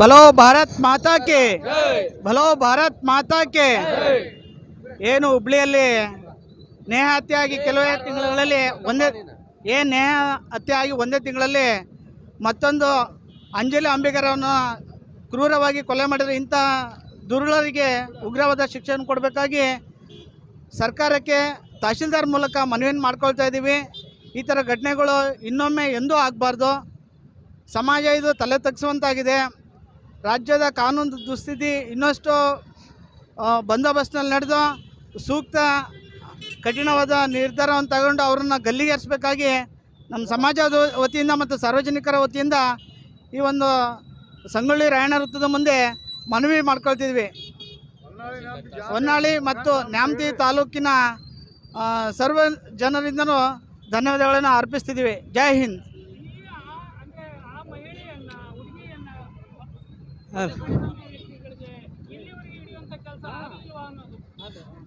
ಬಲೋ ಭಾರತ್ ಮಾತಾ ಕೆ ಬಲೋ ಭಾರತ್ ಮಾತಾ ಕೆ ಏನು ಹುಬ್ಳಿಯಲ್ಲಿ ನೇಹ ಹತ್ಯೆ ಆಗಿ ಕೆಲವೇ ತಿಂಗಳಲ್ಲಿ ಒಂದೇ ಏನು ನೇಹ ಹತ್ಯೆಯಾಗಿ ಒಂದೇ ತಿಂಗಳಲ್ಲಿ ಮತ್ತೊಂದು ಅಂಜಲಿ ಅಂಬಿಗರವನ್ನು ಕ್ರೂರವಾಗಿ ಕೊಲೆ ಮಾಡಿದರೆ ಇಂಥ ದುರುಳರಿಗೆ ಉಗ್ರವಾದ ಶಿಕ್ಷೆಯನ್ನು ಕೊಡಬೇಕಾಗಿ ಸರ್ಕಾರಕ್ಕೆ ತಹಶೀಲ್ದಾರ್ ಮೂಲಕ ಮನವಿಯನ್ನು ಮಾಡ್ಕೊಳ್ತಾ ಇದ್ದೀವಿ. ಈ ಥರ ಘಟನೆಗಳು ಇನ್ನೊಮ್ಮೆ ಎಂದೂ ಆಗಬಾರ್ದು. ಸಮಾಜ ಇದು ತಲೆ ತಗ್ಗಿಸುವಂತಾಗಿದೆ ರಾಜ್ಯದ ಕಾನೂನು ದುಸ್ಥಿತಿ ಇನ್ನಷ್ಟು ಬಂದೋಬಸ್ತ್ನಲ್ಲಿ ನಡೆದು ಸೂಕ್ತ, ಕಠಿಣವಾದ ನಿರ್ಧಾರವನ್ನು ತಗೊಂಡು ಅವರನ್ನು ಗಲ್ಲಿಗೇರಿಸಬೇಕಾಗಿ ನಮ್ಮ ಸಮಾಜದ ವತಿಯಿಂದ ಮತ್ತು ಸಾರ್ವಜನಿಕರ ವತಿಯಿಂದ ಈ ಒಂದು ಸಂಗೊಳ್ಳಿ ರಾಯಣ್ಣ ವೃತ್ತದ ಮುಂದೆ ಮನವಿ ಮಾಡ್ಕೊಳ್ತಿದ್ವಿ. ಹೊನ್ನಾಳಿ ಮತ್ತು ನ್ಯಾಮತಿ ತಾಲೂಕಿನ ಸರ್ವ ಜನರಿಂದನೂ ಧನ್ಯವಾದಗಳನ್ನು ಅರ್ಪಿಸ್ತಿದ್ದೀವಿ. ಜೈ ಹಿಂದ್.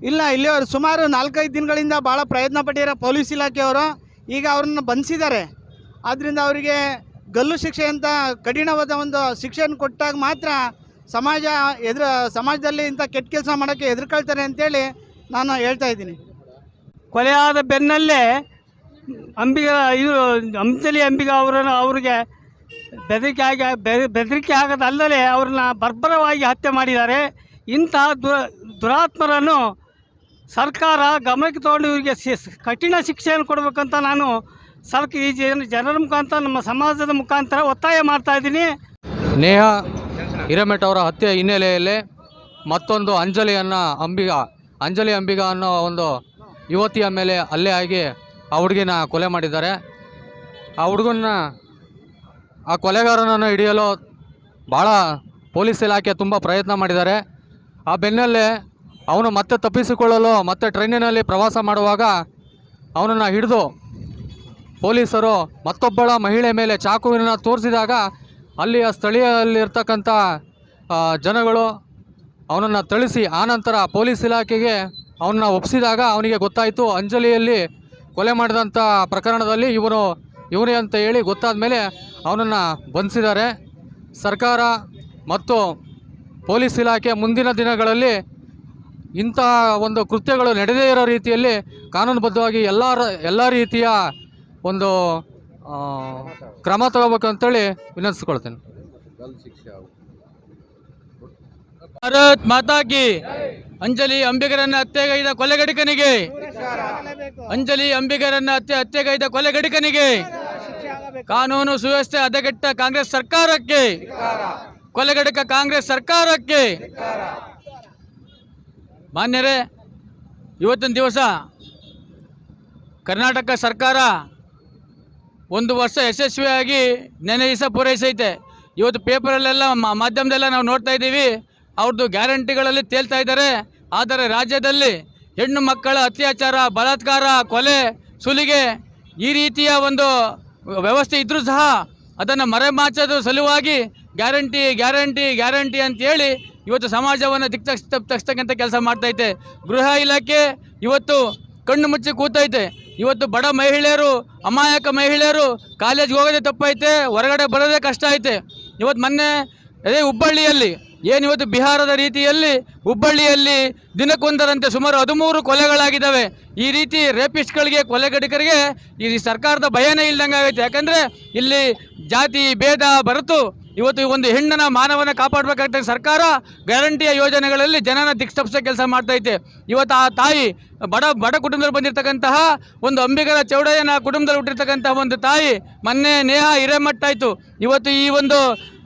ಇಲ್ಲ ಇಲ್ಲಿ ಅವರು ಸುಮಾರು ನಾಲ್ಕೈದು ದಿನಗಳಿಂದ ಭಾಳ ಪ್ರಯತ್ನ ಪಟ್ಟಿರೋ ಪೊಲೀಸ್ ಇಲಾಖೆಯವರು. ಈಗ ಅವ್ರನ್ನ ಬಂಧಿಸಿದ್ದಾರೆ. ಆದ್ದರಿಂದ ಅವರಿಗೆ ಗಲ್ಲು ಶಿಕ್ಷೆ ಅಂತ ಕಠಿಣವಾದ ಒಂದು ಶಿಕ್ಷೆಯನ್ನು ಕೊಟ್ಟಾಗ ಮಾತ್ರ ಸಮಾಜ ಎದುರ ಸಮಾಜದಲ್ಲಿ ಇಂಥ ಕೆಟ್ಟ ಕೆಲಸ ಮಾಡೋಕ್ಕೆ ಎದುರುಕೊಳ್ತಾರೆ ಅಂತೇಳಿ ನಾನು ಹೇಳ್ತಾ ಇದ್ದೀನಿ. ಕೊಲೆಯಾದ ಬೆನ್ನಲ್ಲೇ ಅಂಬಿಗ ಇದು ಅಂಜಲಿ ಅಂಬಿಗ ಅವರನ್ನು ಅವರಿಗೆ ಬೆದರಿಕೆ ಆಗಿ ಬೆದರಿಕೆ ಆಗೋದಲ್ಲದೆ ಅವ್ರನ್ನ ಬರ್ಬರವಾಗಿ ಹತ್ಯೆ ಮಾಡಿದ್ದಾರೆ. ಇಂತಹ ದುರ ದುರಾತ್ಮರನ್ನು ಸರ್ಕಾರ ಗಮನಕ್ಕೆ ತಗೊಂಡು ಇವರಿಗೆ ಕಠಿಣ ಶಿಕ್ಷೆಯನ್ನು ಕೊಡಬೇಕಂತ ನಾನು ಸರ್ಕ ಈ ಜನ ಜನರ ಮುಖಾಂತರ, ನಮ್ಮ ಸಮಾಜದ ಮುಖಾಂತರ ಒತ್ತಾಯ ಮಾಡ್ತಾ ಇದ್ದೀನಿ. ನೇಹ ಹಿರೇಮಠ ಅವರ ಹತ್ಯೆ ಹಿನ್ನೆಲೆಯಲ್ಲಿ ಮತ್ತೊಂದು ಅಂಜಲಿಯನ್ನು ಅಂಬಿಗ ಅಂಜಲಿ ಅಂಬಿಗ ಅನ್ನೋ ಒಂದು ಯುವತಿಯ ಮೇಲೆ ಹಲ್ಲೆ ಆಗಿ ಆ ಹುಡುಗಿನ ಕೊಲೆ ಮಾಡಿದ್ದಾರೆ. ಆ ಹುಡುಗನ್ನ ಆ ಕೊಲೆಗಾರನನ್ನು ಹಿಡಿಯಲು ಭಾಳ ಪೊಲೀಸ್ ಇಲಾಖೆ ತುಂಬ ಪ್ರಯತ್ನ ಮಾಡಿದ್ದಾರೆ. ಆ ಬೆನ್ನಲ್ಲೇ ಅವನು ಮತ್ತೆ ತಪ್ಪಿಸಿಕೊಳ್ಳಲು, ಮತ್ತೆ ಟ್ರೈನಿನಲ್ಲಿ ಪ್ರವಾಸ ಮಾಡುವಾಗ ಅವನನ್ನು ಹಿಡಿದು ಪೊಲೀಸರು ಮತ್ತೊಬ್ಬಳ ಮಹಿಳೆ ಮೇಲೆ ಚಾಕುವಿನ ತೋರಿಸಿದಾಗ ಅಲ್ಲಿಯ ಸ್ಥಳೀಯಲ್ಲಿರ್ತಕ್ಕಂಥ ಜನಗಳು ಅವನನ್ನು ಥಳಿಸಿ ಆನಂತರ ಪೊಲೀಸ್ ಇಲಾಖೆಗೆ ಅವನನ್ನು ಒಪ್ಪಿಸಿದಾಗ ಅವನಿಗೆ ಗೊತ್ತಾಯಿತು, ಅಂಜಲಿಯಲ್ಲಿ ಕೊಲೆ ಮಾಡಿದಂಥ ಪ್ರಕರಣದಲ್ಲಿ ಇವನು, ಇವನೇ ಅಂತ ಹೇಳಿ ಗೊತ್ತಾದ ಮೇಲೆ ಅವನನ್ನು ಬಂಧಿಸಿದ್ದಾರೆ. ಸರ್ಕಾರ ಮತ್ತು ಪೊಲೀಸ್ ಇಲಾಖೆ ಮುಂದಿನ ದಿನಗಳಲ್ಲಿ ಇಂತಹ ಒಂದು ಕೃತ್ಯಗಳು ನಡೆದೇ ಇರೋ ರೀತಿಯಲ್ಲಿ ಕಾನೂನುಬದ್ಧವಾಗಿ ಎಲ್ಲ ಎಲ್ಲ ರೀತಿಯ ಒಂದು ಕ್ರಮ ತಗೋಬೇಕಂತೇಳಿ ವಿನಂತಿಸ್ಕೊಳ್ತೇನೆ. ಭಾರತ್ ಮಾತಾಕಿ ಅಂಜಲಿ ಅಂಬಿಗರನ್ನ ಹತ್ಯೆಗೈದ ಕೊಲೆಗಡಿಕನಿಗೆ. ಅಂಜಲಿ ಅಂಬಿಗರನ್ನ ಹತ್ಯೆ ಹತ್ಯೆಗೈದ ಕೊಲೆಗಡಿಕನಿಗೆ. ಕಾನೂನು ಸುವ್ಯವಸ್ಥೆ ಹದಗೆಟ್ಟ ಕಾಂಗ್ರೆಸ್ ಸರ್ಕಾರಕ್ಕೆ, ಕೊಲೆಗಡಕ ಕಾಂಗ್ರೆಸ್ ಸರ್ಕಾರಕ್ಕೆ. ಮಾನ್ಯರೇ, ಇವತ್ತಿನ ದಿವಸ ಕರ್ನಾಟಕ ಸರ್ಕಾರ ಒಂದು ವರ್ಷ ಯಶಸ್ವಿಯಾಗಿ ನೆನೆ ದಿವಸ ಪೂರೈಸೈತೆ. ಇವತ್ತು ಪೇಪರಲ್ಲೆಲ್ಲ ಮಾಧ್ಯಮದೆಲ್ಲ ನಾವು ನೋಡ್ತಾ ಇದ್ದೀವಿ. ಅವ್ರದ್ದು ಗ್ಯಾರಂಟಿಗಳಲ್ಲಿ ತೇಲ್ತಾ ಇದ್ದಾರೆ. ಆದರೆ ರಾಜ್ಯದಲ್ಲಿ ಹೆಣ್ಣು ಮಕ್ಕಳ ಅತ್ಯಾಚಾರ, ಬಲಾತ್ಕಾರ, ಕೊಲೆ, ಸುಲಿಗೆ ಈ ರೀತಿಯ ಒಂದು ವ್ಯವಸ್ಥೆ ಇದ್ದರೂ ಸಹ ಅದನ್ನು ಮರೆಮಾಚೋದು ಸಲುವಾಗಿ ಗ್ಯಾರಂಟಿ ಗ್ಯಾರಂಟಿ ಗ್ಯಾರಂಟಿ ಅಂತೇಳಿ ಇವತ್ತು ಸಮಾಜವನ್ನು ದಿಕ್ ತಗ್ಸ್ತಕ್ಕಂಥ ಕೆಲಸ ಮಾಡ್ತೈತೆ. ಗೃಹ ಇಲಾಖೆ ಇವತ್ತು ಕಣ್ಣು ಮುಚ್ಚಿ ಕೂತೈತೆ. ಇವತ್ತು ಬಡ ಮಹಿಳೆಯರು, ಅಮಾಯಕ ಮಹಿಳೆಯರು ಕಾಲೇಜ್ಗೆ ಹೋಗೋದೇ ತಪ್ಪೈತೆ, ಹೊರಗಡೆ ಬರೋದೇ ಕಷ್ಟ ಐತೆ. ಇವತ್ತು ಮೊನ್ನೆ, ಅದೇ ಹುಬ್ಬಳ್ಳಿಯಲ್ಲಿ ಏನು ಇವತ್ತು ಬಿಹಾರದ ರೀತಿಯಲ್ಲಿ, ಹುಬ್ಬಳ್ಳಿಯಲ್ಲಿ ದಿನಕ್ಕೊಂದರಂತೆ ಸುಮಾರು ಹದಿಮೂರು ಕೊಲೆಗಳಾಗಿದ್ದಾವೆ. ಈ ರೀತಿ ರೇಪಿಸ್ಟ್ಗಳಿಗೆ ಕೊಲೆಗಡಿಕರಿಗೆ ಈ ಸರ್ಕಾರದ ಭಯನೇ ಇಲ್ದಂಗೆ ಆಗೈತೆ. ಯಾಕಂದರೆ ಇಲ್ಲಿ ಜಾತಿ ಭೇದ ಬರೆತು. ಇವತ್ತು ಈ ಒಂದು ಹೆಣ್ಣನ ಮಾನವನ ಕಾಪಾಡಬೇಕಾಗ್ತದೆ. ಸರ್ಕಾರ ಗ್ಯಾರಂಟಿಯ ಯೋಜನೆಗಳಲ್ಲಿ ಜನನ ದಿಕ್ಸ್ತಪ್ಸೋ ಕೆಲಸ ಮಾಡ್ತೈತೆ. ಇವತ್ತು ಆ ತಾಯಿ, ಬಡ ಬಡ ಕುಟುಂಬದಲ್ಲಿ ಬಂದಿರತಕ್ಕಂತಹ ಒಂದು ಅಂಬಿಗರ ಚೌಡಯ್ಯನ ಕುಟುಂಬದಲ್ಲಿ ಹುಟ್ಟಿರ್ತಕ್ಕಂತಹ ಒಂದು ತಾಯಿ, ಮೊನ್ನೆ ನೇಹ ಹಿರೇಮಟ್ಟಾಯಿತು ಇವತ್ತು ಈ ಒಂದು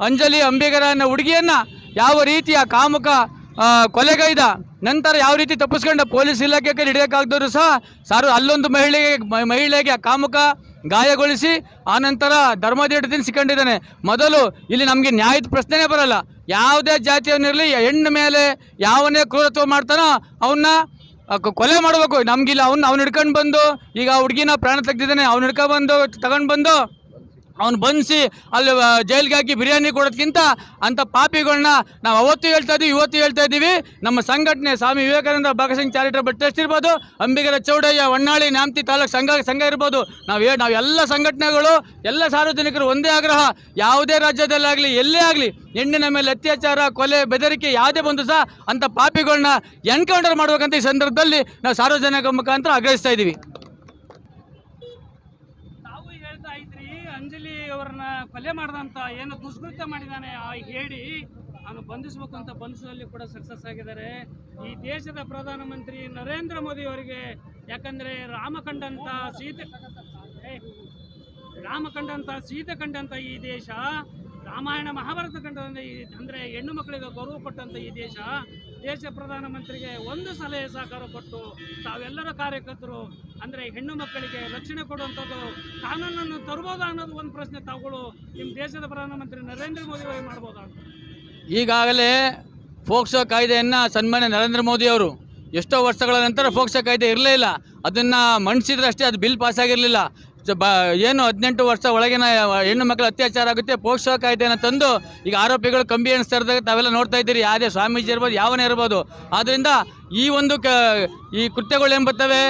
ಅಂಜಲಿ ಅಂಬಿಗರ ಅನ್ನೋ ಹುಡುಗಿಯನ್ನು ಯಾವ ರೀತಿಯ ಕಾಮುಕ ಕೊಲೆಗೈದ ನಂತರ ಯಾವ ರೀತಿ ತಪ್ಪಿಸ್ಕೊಂಡ ಪೊಲೀಸ್ ಇಲಾಖೆ ಕೈ ಸಹ ಸಾರು ಅಲ್ಲೊಂದು ಮಹಿಳೆಗೆ ಮಹಿಳೆಗೆ ಕಾಮುಕ ಗಾಯಗೊಳಿಸಿ ಆನಂತರ ಧರ್ಮದೇಟದಿಂದ ಸಿಕ್ಕೊಂಡಿದ್ದಾನೆ. ಮೊದಲು ಇಲ್ಲಿ ನಮಗೆ ನ್ಯಾಯದ ಪ್ರಶ್ನೆನೇ ಬರಲ್ಲ. ಯಾವುದೇ ಜಾತಿಯವನಿರಲಿ ಹೆಣ್ಣು ಮೇಲೆ ಯಾವನೇ ಕ್ರೂರತ್ವ ಮಾಡ್ತಾನೋ ಅವನ್ನ ಕೊಲೆ ಮಾಡಬೇಕು. ನಮ್ಗಿಲ್ಲ, ಅವ್ನು ಅವ್ನು ಹಿಡ್ಕೊಂಡು ಬಂದು, ಈಗ ಹುಡುಗಿನ ಪ್ರಾಣ ತೆಗ್ದಿದ್ದಾನೆ, ಅವ್ನು ಹಿಡ್ಕೊಂಡ್ಬಂದು ತಗೊಂಡು ಬಂದು ಅವ್ನು ಬಂಧಿಸಿ ಅಲ್ಲಿ ಜೈಲಿಗೆ ಹಾಕಿ ಬಿರಿಯಾನಿ ಕೊಡೋದಕ್ಕಿಂತ ಅಂಥ ಪಾಪಿಗಳನ್ನ ನಾವು ಅವತ್ತು ಹೇಳ್ತಾ ಇದ್ದೀವಿ ಇವತ್ತು ಹೇಳ್ತಾ ಇದ್ದೀವಿ ನಮ್ಮ ಸಂಘಟನೆ ಸ್ವಾಮಿ ವಿವೇಕಾನಂದ ಭಗತ್ ಸಿಂಗ್ ಚಾರಿಟಬಲ್ ಟ್ರಸ್ಟ್ ಇರ್ಬೋದು, ಅಂಬಿಗರ ಚೌಡಯ್ಯ ಹೊನ್ನಾಳಿ ನ್ಯಾಮತಿ ತಾಲೂಕು ಸಂಘ ಸಂಘ ಇರ್ಬೋದು. ನಾವು ಹೇಳಿ ನಾವು ಎಲ್ಲ ಸಂಘಟನೆಗಳು, ಎಲ್ಲ ಸಾರ್ವಜನಿಕರು ಒಂದೇ ಆಗ್ರಹ, ಯಾವುದೇ ರಾಜ್ಯದಲ್ಲಾಗಲಿ, ಎಲ್ಲೇ ಆಗಲಿ, ಹೆಣ್ಣಿನ ಮೇಲೆ ಅತ್ಯಾಚಾರ, ಕೊಲೆ, ಬೆದರಿಕೆ ಯಾವುದೇ ಬಂದು ಸಹ ಅಂಥ ಪಾಪಿಗಳನ್ನ ಎನ್ಕೌಂಟರ್ ಮಾಡ್ಬೇಕಂತ ಈ ಸಂದರ್ಭದಲ್ಲಿ ನಾವು ಸಾರ್ವಜನಿಕ ಮುಖಾಂತರ ಆಗ್ರಹಿಸ್ತಾ ಇದ್ದೀವಿ ತಾವು ಹೇಳ್ತಾ ಇದ್ರಿ ಅಂಜಲಿ ಅವರನ್ನ ಕೊಲೆ ಮಾಡಿದಂತ ಏನು ದುಷ್ಕೃತ್ಯ ಮಾಡಿದಾನೆ ಆ ಹೇಳಿ ಅವನು ಬಂಧಿಸಬೇಕು ಅಂತ ಬಂಧಿಸುವಲ್ಲಿ ಕೂಡ ಸಕ್ಸಸ್ ಆಗಿದ್ದಾರೆ. ಈ ದೇಶದ ಪ್ರಧಾನಮಂತ್ರಿ ನರೇಂದ್ರ ಮೋದಿ ಅವರಿಗೆ ಯಾಕಂದ್ರೆ ರಾಮ ಕಂಡಂತ ಸೀತೆ ರಾಮ ಕಂಡಂತ ಸೀತೆ ಕಂಡಂತ ಈ ದೇಶ, ರಾಮಾಯಣ ಮಹಾಭಾರತ ಕಂಡಂತ ಈ ಅಂದ್ರೆ ಹೆಣ್ಣು ಮಕ್ಕಳಿಗೆ ಗೌರವ ಕೊಟ್ಟಂತ ಈ ದೇಶ ದೇಶ ಪ್ರಧಾನಮಂತ್ರಿಗೆ ಒಂದು ಸಲಹೆ ಸಹಕಾರ ಕೊಟ್ಟು ತಾವೆಲ್ಲರ ಕಾರ್ಯಕರ್ತರು, ಅಂದ್ರೆ ಹೆಣ್ಣು ಮಕ್ಕಳಿಗೆ ರಕ್ಷಣೆ ಕೊಡುವಂಥದ್ದು ಕಾನೂನನ್ನು ತರ್ಬೋದಾ ಅನ್ನೋದು ಒಂದು ಪ್ರಶ್ನೆ ತಾವುಗಳು ನಿಮ್ಮ ದೇಶದ ಪ್ರಧಾನಮಂತ್ರಿ ನರೇಂದ್ರ ಮೋದಿ ಅವರು ಮಾಡ್ಬೋದಾ ಈಗಾಗಲೇ ಫೋಕ್ಸೋ ಕಾಯ್ದೆಯನ್ನು ಸನ್ಮಾನ್ಯ ನರೇಂದ್ರ ಮೋದಿ ಅವರು ಎಷ್ಟೋ ವರ್ಷಗಳ ನಂತರ ಫೋಕ್ಸೋ ಕಾಯ್ದೆ ಇರಲೇ ಇಲ್ಲ. ಅದನ್ನು ಮಂಡಿಸಿದ್ರಷ್ಟೇ ಅದು ಬಿಲ್ ಪಾಸ್ ಆಗಿರಲಿಲ್ಲ. ಬ ಏನು ಹದಿನೆಂಟು ವರ್ಷ ಒಳಗಿನ, ಹೆಣ್ಣು ಮಕ್ಕಳು ಅತ್ಯಾಚಾರ ಆಗುತ್ತೆ ಪೋಷಕ ಕಾಯ್ದೆಯನ್ನು ತಂದು ಈಗ ಆರೋಪಿಗಳು ಕಂಬಿ ಎಣಿಸ್ತಾ ತಾವೆಲ್ಲ ನೋಡ್ತಾ ಇದ್ದೀರಿ. ಯಾವುದೇ ಸ್ವಾಮೀಜಿ ಇರ್ಬೋದು, ಯಾವನೇ ಇರ್ಬೋದು. ಆದ್ದರಿಂದ ಈ ಒಂದು ಕ ಈ ಕೃತ್ಯಗಳು ಏನು ಬರ್ತವೆ?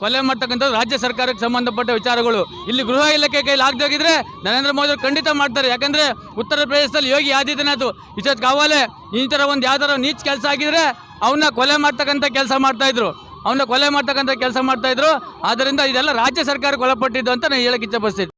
ಕೊಲೆ ಮಾಡ್ತಕ್ಕಂಥದ್ದು ರಾಜ್ಯ ಸರ್ಕಾರಕ್ಕೆ ಸಂಬಂಧಪಟ್ಟ ವಿಚಾರಗಳು. ಇಲ್ಲಿ ಗೃಹ ಇಲಾಖೆ ಕೈಲಿ ಆಗದಾಗಿದ್ರೆ ನರೇಂದ್ರ ಮೋದಿ ಖಂಡಿತ ಮಾಡ್ತಾರೆ. ಯಾಕಂದ್ರೆ ಉತ್ತರ ಪ್ರದೇಶದಲ್ಲಿ ಯೋಗಿ ಆದಿತ್ಯನಾಥ್ ಇಷ್ಟೊತ್ತು ಕಾವಾಲೆ ಈ ಥರ ಒಂದು ಯಾವ್ದಾರ ನೀಚ್ ಕೆಲಸ ಆಗಿದ್ರೆ ಅವನ್ನ ಕೊಲೆ ಮಾಡ್ತಕ್ಕಂಥ ಕೆಲಸ ಮಾಡ್ತಾ ಇದ್ರು. ಅವನ್ನ ಕೊಲೆ ಮಾಡ್ತಕ್ಕಂಥ ಕೆಲಸ ಮಾಡ್ತಾ ಇದ್ರು. ಆದ್ದರಿಂದ ಇದೆಲ್ಲ ರಾಜ್ಯ ಸರ್ಕಾರಕ್ಕೆ ಒಳಪಟ್ಟಿದ್ದು ಅಂತ ನಾನು ಹೇಳಕ್ಕೆ ಇಚ್ಛೆ